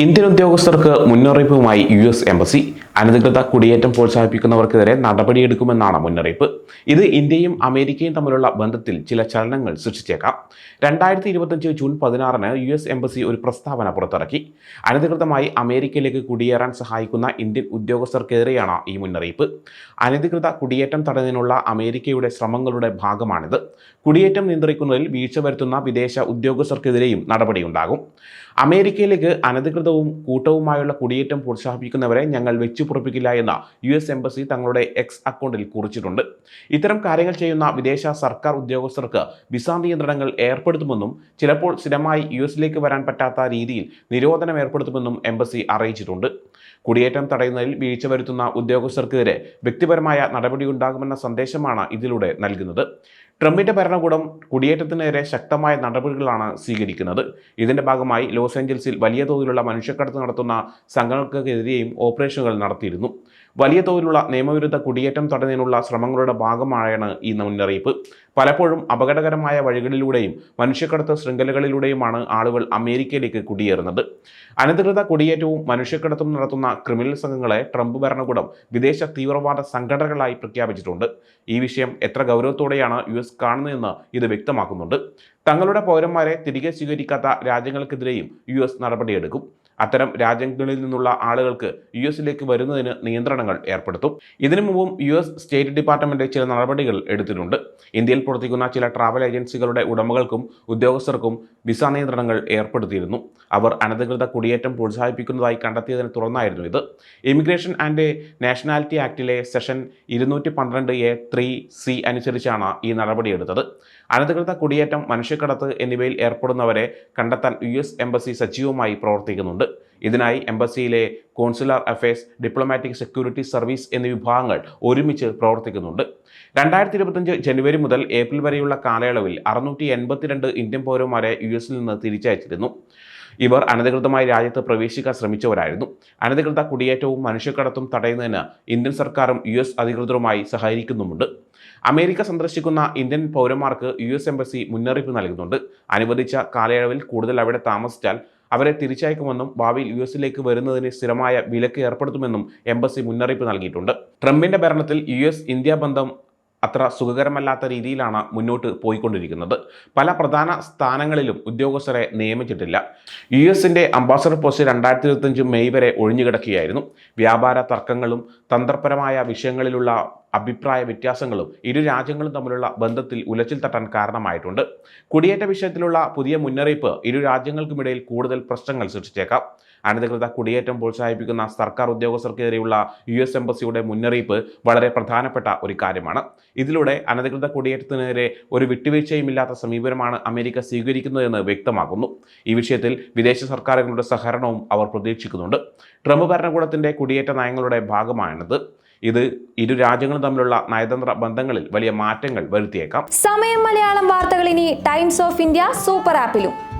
Indian ഉദ്യോഗസ്ഥർക്ക് മുന്നറിയിപ്പുമായി U S embassy. അനധികൃത കുടിയേറ്റം പ്രോത്സാഹിപ്പിക്കുന്നവർക്കെതിരെ നടപടിയെടുക്കുമെന്നാണ് മുന്നറിയിപ്പ്. ഇത് ഇന്ത്യയും അമേരിക്കയും തമ്മിലുള്ള ബന്ധത്തിൽ ചില ചലനങ്ങൾ സൃഷ്ടിച്ചേക്കാം. രണ്ടായിരത്തി ഇരുപത്തഞ്ച് ജൂൺ പതിനാറിന് യു എസ് എംബസി ഒരു പ്രസ്താവന പുറത്തിറക്കി. അനധികൃതമായി അമേരിക്കയിലേക്ക് കുടിയേറാൻ സഹായിക്കുന്ന ഇന്ത്യൻ ഉദ്യോഗസ്ഥർക്കെതിരെയാണ് ഈ മുന്നറിയിപ്പ്. അനധികൃത കുടിയേറ്റം തടയുന്നതിനുള്ള അമേരിക്കയുടെ ശ്രമങ്ങളുടെ ഭാഗമാണിത്. കുടിയേറ്റം നിയന്ത്രിക്കുന്നതിൽ വീഴ്ച വരുത്തുന്ന വിദേശ ഉദ്യോഗസ്ഥർക്കെതിരെയും നടപടിയുണ്ടാകും. അമേരിക്കയിലേക്ക് അനധികൃതവും കൂട്ടവുമായുള്ള കുടിയേറ്റം പ്രോത്സാഹിപ്പിക്കുന്നവരെ ഞങ്ങൾ വെച്ചുപുറപ്പിക്കില്ല എന്ന് യു എസ് എംബസി തങ്ങളുടെ എക്സ് അക്കൗണ്ടിൽ കുറിച്ചിട്ടുണ്ട്. ഇത്തരം കാര്യങ്ങൾ ചെയ്യുന്ന വിദേശ സർക്കാർ ഉദ്യോഗസ്ഥർക്ക് വിസ നിയന്ത്രണങ്ങൾ ഏർപ്പെടുത്തുമെന്നും ചിലപ്പോൾ സ്ഥിരമായി യു എസിലേക്ക് വരാൻ പറ്റാത്ത രീതിയിൽ നിരോധനം ഏർപ്പെടുത്തുമെന്നും എംബസി അറിയിച്ചിട്ടുണ്ട്. കുടിയേറ്റം തടയുന്നതിൽ വീഴ്ച വരുത്തുന്ന ഉദ്യോഗസ്ഥർക്കെതിരെ വ്യക്തിപരമായ നടപടിയുണ്ടാകുമെന്ന സന്ദേശമാണ് ഇതിലൂടെ നൽകുന്നത്. ട്രംപിന്റെ ഭരണകൂടം കുടിയേറ്റത്തിനെതിരെ ശക്തമായ നടപടികളാണ് സ്വീകരിക്കുന്നത്. ഇതിന്റെ ഭാഗമായി ലോസ് ഏഞ്ചൽസിൽ വലിയ തോതിലുള്ള മനുഷ്യക്കടത്ത് നടത്തുന്ന സംഘങ്ങൾക്കെതിരെയും ഓപ്പറേഷനുകൾ നടത്തിയിരുന്നു. വലിയ തോതിലുള്ള നിയമവിരുദ്ധ കുടിയേറ്റം തടയുന്നതിനുള്ള ശ്രമങ്ങളുടെ ഭാഗമായാണ് ഈ മുന്നറിയിപ്പ്. പലപ്പോഴും അപകടകരമായ വഴികളിലൂടെയും മനുഷ്യക്കടത്ത് ശൃംഖലകളിലൂടെയുമാണ് ആളുകൾ അമേരിക്കയിലേക്ക് കുടിയേറുന്നത്. അനധികൃത കുടിയേറ്റവും മനുഷ്യക്കടത്തും നടത്തുന്ന ക്രിമിനൽ സംഘങ്ങളെ ട്രംപ് ഭരണകൂടം വിദേശ തീവ്രവാദ സംഘടനകളായി പ്രഖ്യാപിച്ചിട്ടുണ്ട്. ഈ വിഷയം എത്ര ഗൗരവത്തോടെയാണ് യു എസ് കാണുന്നതെന്ന് ഇത് വ്യക്തമാക്കുന്നുണ്ട്. തങ്ങളുടെ പൗരന്മാരെ തിരികെ സ്വീകരിക്കാത്ത രാജ്യങ്ങൾക്കെതിരെയും യു എസ് നടപടിയെടുക്കും. അത്തരം രാജ്യങ്ങളിൽ നിന്നുള്ള ആളുകൾക്ക് യു എസിലേക്ക് വരുന്നതിന് നിയന്ത്രണങ്ങൾ ഏർപ്പെടുത്തും. ഇതിനു മുമ്പും യു എസ് സ്റ്റേറ്റ് ഡിപ്പാർട്ട്മെന്റ് ചില നടപടികൾ എടുത്തിട്ടുണ്ട്. ഇന്ത്യയിൽ പ്രവർത്തിക്കുന്ന ചില ട്രാവൽ ഏജൻസികളുടെ ഉടമകൾക്കും ഉദ്യോഗസ്ഥർക്കും വിസ നിയന്ത്രണങ്ങൾ ഏർപ്പെടുത്തിയിരുന്നു. അവർ അനധികൃത കുടിയേറ്റം പ്രോത്സാഹിപ്പിക്കുന്നതായി കണ്ടെത്തിയതിനെ തുടർന്നായിരുന്നു ഇത്. ഇമിഗ്രേഷൻ ആൻഡ് നാഷണാലിറ്റി ആക്ടിലെ സെഷൻ ഇരുന്നൂറ്റി പന്ത്രണ്ട് എ ത്രീ സി അനുസരിച്ചാണ് ഈ നടപടിയെടുത്തത് അനധികൃത കുടിയേറ്റം മനുഷ്യക്കടത്ത് എന്നിവയിൽ ഏർപ്പെടുന്നവരെ കണ്ടെത്താൻ യു എസ് എംബസി സജീവമായി പ്രവർത്തിക്കുന്നുണ്ട്. ഇതിനായി എംബസിയിലെ consular affairs diplomatic security service എന്നീ വിഭാഗങ്ങൾ ഒരുമിച്ച് പ്രവർത്തിക്കുന്നുണ്ട്. രണ്ടായിരത്തി ഇരുപത്തഞ്ച് ജനുവരി മുതൽ ഏപ്രിൽ വരെയുള്ള കാലയളവിൽ അറുന്നൂറ്റി എൺപത്തിരണ്ട് ഇന്ത്യൻ പൗരന്മാരെ യു എസിൽ നിന്ന് തിരിച്ചയച്ചിരുന്നു. ഇവർ അനധികൃതമായി രാജ്യത്ത് പ്രവേശിക്കാൻ ശ്രമിച്ചവരായിരുന്നു. അനധികൃത കുടിയേറ്റവും മനുഷ്യക്കടത്തും തടയുന്നതിന് ഇന്ത്യൻ സർക്കാരും യു എസ് അധികൃതരുമായി സഹകരിക്കുന്നുമുണ്ട്. അമേരിക്ക സന്ദർശിക്കുന്ന ഇന്ത്യൻ പൗരന്മാർക്ക് യു എസ് എംബസി മുന്നറിയിപ്പ് നൽകുന്നുണ്ട്. അനുവദിച്ച കാലയളവിൽ കൂടുതൽ അവിടെ താമസിച്ചാൽ അവരെ തിരിച്ചയക്കുമെന്നും ഭാവിയിൽ യു എസിലേക്ക് വരുന്നതിന് സ്ഥിരമായ വിലക്ക് ഏർപ്പെടുത്തുമെന്നും എംബസി മുന്നറിയിപ്പ് നൽകിയിട്ടുണ്ട്. ട്രംപിന്റെ ഭരണത്തിൽ യു ഇന്ത്യ ബന്ധം അത്ര സുഖകരമല്ലാത്ത രീതിയിലാണ് മുന്നോട്ട് പോയിക്കൊണ്ടിരിക്കുന്നത്. പല പ്രധാന സ്ഥാനങ്ങളിലും ഉദ്യോഗസ്ഥരെ നിയമിച്ചിട്ടില്ല. യു എസിന്റെ അംബാസഡർ പോസ്റ്റ് രണ്ടായിരത്തി ഇരുപത്തഞ്ച് മെയ് വരെ ഒഴിഞ്ഞുകിടക്കുകയായിരുന്നു. വ്യാപാര തർക്കങ്ങളും തന്ത്രപരമായ വിഷയങ്ങളിലുള്ള അഭിപ്രായ വ്യത്യാസങ്ങളും ഇരു രാജ്യങ്ങളും തമ്മിലുള്ള ബന്ധത്തിൽ ഉലച്ചിൽ തട്ടാൻ കാരണമായിട്ടുണ്ട്. കുടിയേറ്റ വിഷയത്തിലുള്ള പുതിയ മുന്നറിയിപ്പ് ഇരു രാജ്യങ്ങൾക്കുമിടയിൽ കൂടുതൽ പ്രശ്നങ്ങൾ സൃഷ്ടിച്ചേക്കാം. അനധികൃത കുടിയേറ്റം പ്രോത്സാഹിപ്പിക്കുന്ന സർക്കാർ ഉദ്യോഗസ്ഥർക്കെതിരെയുള്ള യു എസ് എംബസിയുടെ മുന്നറിയിപ്പ് വളരെ പ്രധാനപ്പെട്ട ഒരു കാര്യമാണ്. ഇതിലൂടെ അനധികൃത കുടിയേറ്റത്തിനെതിരെ ഒരു വിട്ടുവീഴ്ചയുമില്ലാത്ത സമീപനമാണ് അമേരിക്ക സ്വീകരിക്കുന്നതെന്ന് വ്യക്തമാക്കുന്നു ഈ വിഷയത്തിൽ വിദേശ സർക്കാരുകളുടെ സഹകരണവും അവർ പ്രതീക്ഷിക്കുന്നുണ്ട്. ട്രംപ് ഭരണകൂടത്തിന്റെ കുടിയേറ്റ നയങ്ങളുടെ ഭാഗമാണിത്. ഇത് ഇരു രാജ്യങ്ങളും തമ്മിലുള്ള നയതന്ത്ര ബന്ധങ്ങളിൽ വലിയ മാറ്റങ്ങൾ വരുത്തിയേക്കാം. സമയം മലയാളം വാർത്തകൾ ഇനി ടൈംസ് ഓഫ് ഇന്ത്യ സൂപ്പർ ആപ്പിലും.